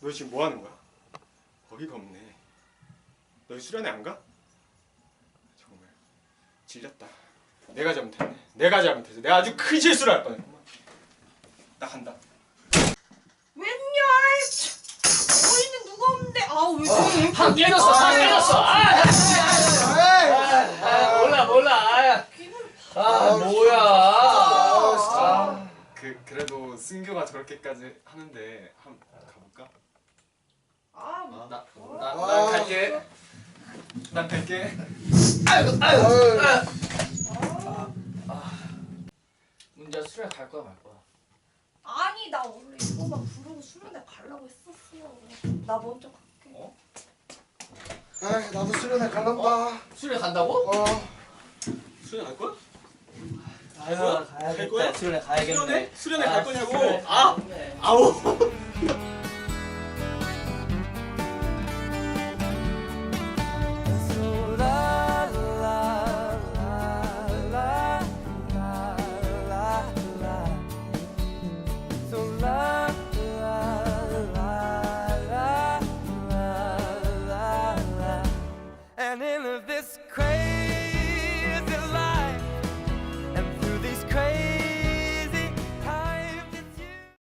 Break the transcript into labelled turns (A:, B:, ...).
A: 너
B: 지금 뭐 하는 거야? 거기가 없네. 너 수련회 안 가? 정말 질렸다. 내가 잘못했네. 내가 잘못했어. 내가 아주 큰 실수를 할 뻔했구만. 나 간다.
C: 웬열 우리는 누가 없는데 아왜 그래
A: 판 깨졌어 판 깨졌어 아, 아, 몰라 몰라 아, 아 뭐야 아,
B: 그 그래도 승규가 저렇게까지 하는데 한 가볼까?
C: 아
A: 나, 나, 나 갈게
B: 난 갈게.
A: 아이고 아이고 아. 문제 수련 갈 거야 말 거야
C: 아니 나 원래 이거만 부르고 수련회 가려고 했었어 나 먼저 갈게
A: 어?
D: 에이 나도 수련회 갈란다
A: 수련 간다고?
D: 어
B: 수련회 갈 거야?
A: 아유
B: 갈 거야?
A: 수련회 가야겠네
B: 수련회? 수련회 갈 거냐고?
A: 수련회
B: 아! 아우!